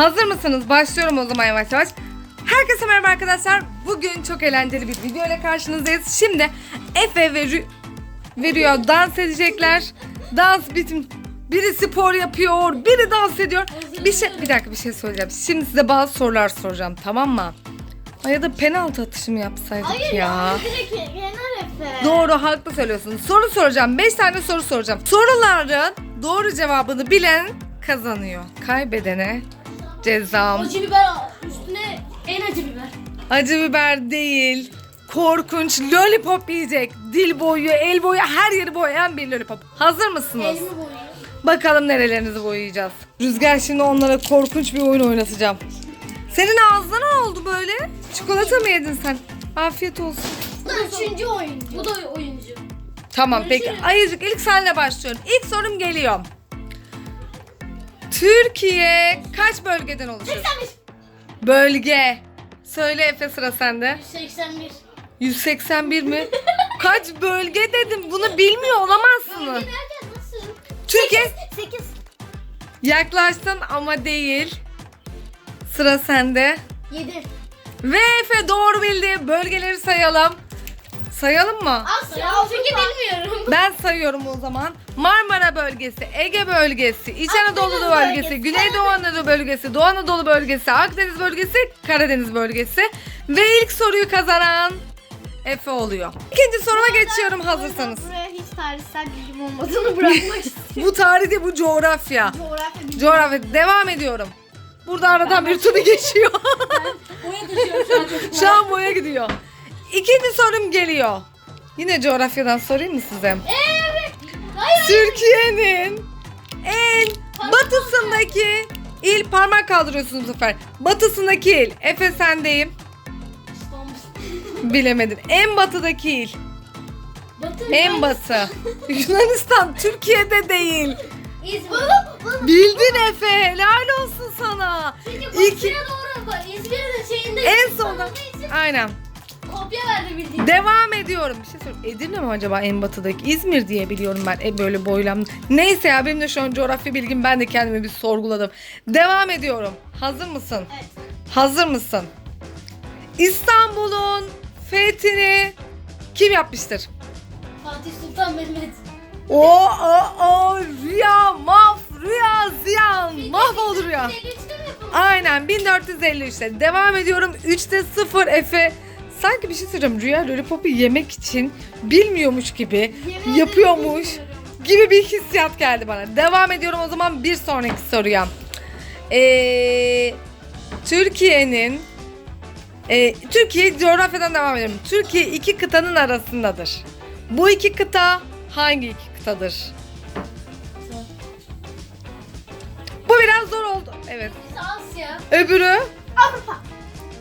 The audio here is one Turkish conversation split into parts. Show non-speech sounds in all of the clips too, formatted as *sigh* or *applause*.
Hazır mısınız? Başlıyorum o zaman yavaş yavaş. Herkese merhaba arkadaşlar. Bugün çok eğlenceli bir video ile karşınızdayız. Şimdi Efe ve, Rü ve Rüya dans edecekler. Dans bitim. Biri spor yapıyor, biri dans ediyor. Bir şey, bir dakika bir şey söyleyeceğim. Şimdi size bazı sorular soracağım, tamam mı? Ay ya da penaltı atışı mı yapsaydık Hayır ya? ya. Direkt yener Efe. Doğru haklı söylüyorsun. Soru soracağım. 5 tane soru soracağım. Soruların doğru cevabını bilen kazanıyor. Kaybedene cezam. Acı biber üstüne en acı biber. Acı biber değil. Korkunç lollipop yiyecek. Dil boyu, el boyu, her yeri boyayan bir lollipop. Hazır mısınız? Elimi boyuyor. Bakalım nerelerinizi boyayacağız. Rüzgar şimdi onlara korkunç bir oyun oynatacağım. Senin ağzına ne oldu böyle? Çikolata mı yedin sen? Afiyet olsun. Bu da üçüncü oyuncu. Bu da oyuncu. Tamam peki. Ayıcık ilk senle başlıyorum. İlk sorum geliyor. Türkiye kaç bölgeden oluşur? 81. Bölge. Söyle Efe sıra sende. 81. 181 mi? *laughs* kaç bölge dedim. Bunu bilmiyor olamazsınız. Nereden nasıl? Türkiye 8. yaklaştın ama değil. Sıra sende. 7. Ve Efe doğru bildi. Bölgeleri sayalım. Sayalım mı? Asya. Çünkü bilmiyorum. Ben sayıyorum o zaman. Marmara bölgesi, Ege bölgesi, İç Anadolu Akdeniz bölgesi, bölgesi. Güneydoğu Anadolu bölgesi, Doğu Anadolu bölgesi, Akdeniz bölgesi, Karadeniz bölgesi. Ve ilk soruyu kazanan Efe oluyor. İkinci soruma geçiyorum hazırsanız. Buraya hiç tarihsel bilgim olmadığını bırakmak *laughs* istiyorum. Bu tarih değil bu coğrafya. Coğrafya bilgim. Coğrafya devam ediyorum. Burada aradan bir turu geçiyor. Boya taşıyorum şu an *laughs* çocuklar. Şu an boya gidiyor. İkinci sorum geliyor. Yine coğrafyadan sorayım mı size? Evet. Hayır. Türkiye'nin en batısındaki il parmak kaldırıyorsunuz bu sefer. Batısındaki il. Efe sendeyim. Bilemedin. En batıdaki il. Batı. En batı. *laughs* Yunanistan Türkiye'de değil. İzmir. Bildin Efe. Helal olsun sana. Çünkü İki. batıya doğru bak. İzmir'in şeyinde. En sonda. Aynen. Kopya verdi bildiğin. Devam ediyorum. Bir şey sorayım. Edirne mi acaba en batıdaki? İzmir diye biliyorum ben. E böyle boylam. Neyse ya benim de şu an coğrafya bilgim ben de kendimi bir sorguladım. Devam ediyorum. Hazır mısın? Evet. Hazır mısın? İstanbul'un fethini kim yapmıştır? Fatih Sultan Mehmet. O o o rüya maf rüya ziyan mahvoldu rüya. 1953'te mi yapıldı? Aynen 1453'te. Devam ediyorum. 3'te 0 Efe. Sanki bir şey söyleyeceğim. Rüya Lollipop'u yemek için bilmiyormuş gibi Yemin yapıyormuş gibi bir hissiyat geldi bana. Devam ediyorum o zaman bir sonraki soruya. Ee, Türkiye'nin ee, Türkiye coğrafyadan devam edelim. Türkiye iki kıtanın arasındadır. Bu iki kıta hangi iki kıtadır? Bu biraz zor oldu. Evet. Birisi Asya. Öbürü?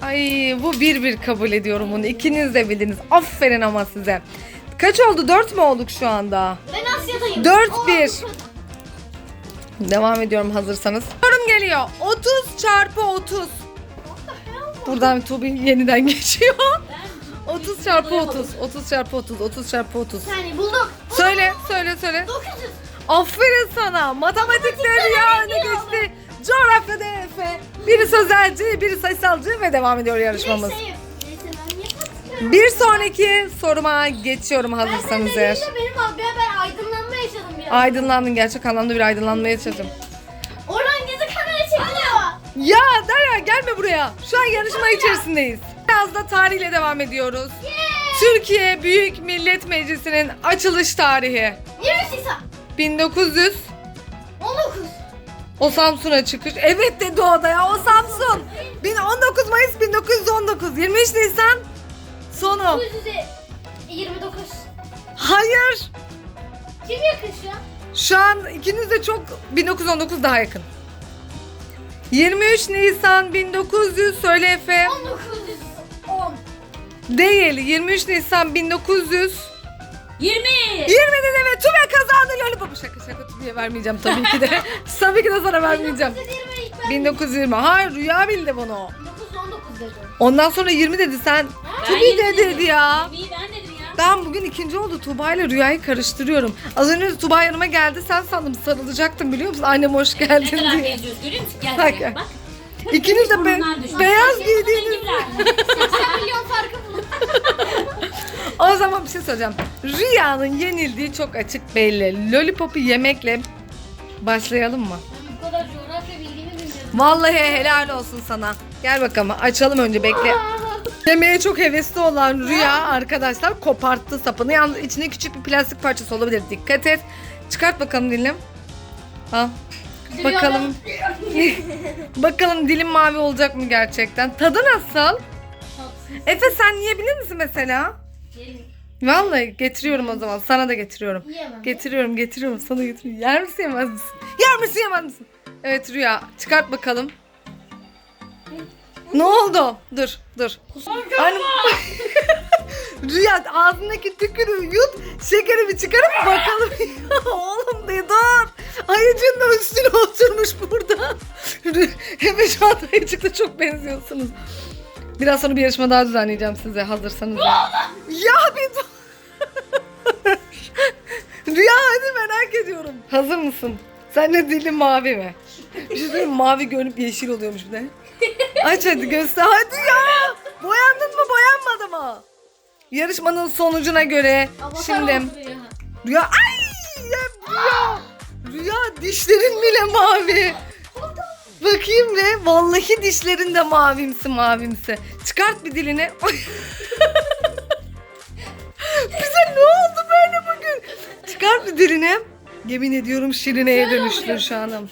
Ay bu bir bir kabul ediyorum bunu. İkiniz de bildiniz. Aferin ama size. Kaç oldu? Dört mü olduk şu anda? Ben Asya'dayım. Dört bir. Devam ediyorum hazırsanız. Sorum geliyor. 30 çarpı 30. Buradan Tubi yeniden *laughs* geçiyor. 30 çarpı 30. 30 çarpı 30. 30 çarpı 30. Bir saniye buldum. Söyle, söyle, söyle. 900. Aferin sana. Matematikleri ya öne geçti. Coğrafyada Efe. Biri sözelci, biri sayısalcı ve devam ediyor yarışmamız. Neyse. Neyse. Bir sonraki soruma geçiyorum hazırsanız eğer. benim abi ben aydınlanma yaşadım ya. Aydınlandın gerçek anlamda bir aydınlanmaya yaşadım. Oradan gezi kamera çekiyor. Ya Derya gelme buraya. Şu an yarışma içerisindeyiz. Biraz da tarihle devam ediyoruz. Türkiye Büyük Millet Meclisi'nin açılış tarihi 23 Nisan. 1900 19. o Samsun'a çıkış. Evet dedi o da ya o Samsun. 19 Mayıs 1919 23 Nisan sonu. 929. Hayır. Kim yakın şu an? Şu an ikiniz de çok 1919 daha yakın. 23 Nisan 1900 söyle Efe. 1910. Değil 23 Nisan 1900 20. 20 dedi ve Tübe kazandı Lollipop'u. Şaka şaka Tübe'ye vermeyeceğim tabii ki de. *laughs* tabii ki de sana vermeyeceğim. 1920 ilk ben. 1920. Hayır Rüya bildi bunu. 1919 dedim. Ondan sonra 20 dedi sen. Tübe de dedi ya. İyi ben dedim ya. Ben bugün ikinci oldu Tuğba ile Rüya'yı karıştırıyorum. Az önce Tuğba yanıma geldi sen sandım sarılacaktım biliyor musun? Annem hoş Ne geldin kadar diye. benziyoruz görüyor musun? Gel Bak. buraya bak. İkiniz de be- düştü. beyaz Rengi giydiğiniz. bile. 80 milyon farkı bu. *laughs* O zaman bir şey söyleyeceğim. Rüyanın yenildiği çok açık belli. Lollipop'u yemekle başlayalım mı? Bu kadar coğrafya bildiğimi bilmiyordum. Vallahi helal olsun sana. Gel bakalım açalım önce bekle. Yemeğe çok hevesli olan Rüya arkadaşlar koparttı sapını. Yalnız içinde küçük bir plastik parçası olabilir. Dikkat et. Çıkart bakalım dilim. Al. Bakalım. *laughs* bakalım dilim mavi olacak mı gerçekten? Tadı nasıl? Efe sen yiyebilir misin mesela? Yerim. Vallahi getiriyorum o zaman. Sana da getiriyorum. Yiyemem. Getiriyorum, getiriyorum. Sana getiriyorum. Yer misin, yemez misin? Yer misin, yemez misin? Evet Rüya, çıkart bakalım. Ne oldu? Dur, dur. Anne... *laughs* Rüya ağzındaki tükürüğü yut, şekeri bir çıkarıp bakalım. *laughs* Oğlum dur. Ayıcın da üstüne oturmuş burada. *laughs* Hemen şu an ayıcıkla çok benziyorsunuz. Biraz sonra bir yarışma daha düzenleyeceğim size hazırsanız. ya bir dur. *laughs* Rüya hadi merak ediyorum. Hazır mısın? Sen de dilin mavi mi? Bir şey söyleyeyim mavi görünüp yeşil oluyormuş bir de. Aç hadi göster. Hadi ya. Boyandın mı boyanmadı mı? Yarışmanın sonucuna göre Avatar şimdi oldu ya. Rüya ay ya Rüya. Rüya dişlerin bile mavi. Bakayım be. Vallahi dişlerin de mavimsi mavimsi. Çıkart bir dilini. *laughs* Bize ne oldu böyle bugün? Çıkart bir dilini. Yemin ediyorum Şirine'ye dönüştür şu anım.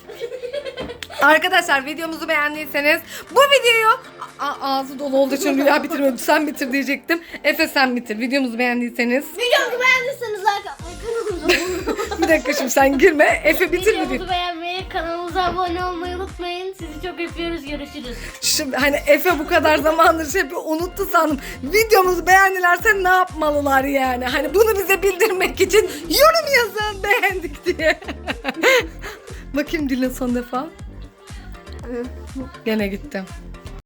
Arkadaşlar videomuzu beğendiyseniz bu videoyu A- ağzı dolu olduğu için Rüya bitirmedi. Sen bitir diyecektim. Efe sen bitir. Videomuzu beğendiyseniz. Videomu beğendiyseniz like atmayı, kanalımıza Bir dakika şimdi sen girme. Efe bitir video. Videomuzu beğenmeyi, kanalımıza abone olmayı unutmayın. Sizi çok öpüyoruz. Görüşürüz. Şimdi hani Efe bu kadar zamandır şey unuttu sandım. Videomuzu beğendilerse ne yapmalılar yani? Hani bunu bize bildirmek için yorum yazın beğendik diye. *laughs* Bakayım dilin son defa. Gene gitti.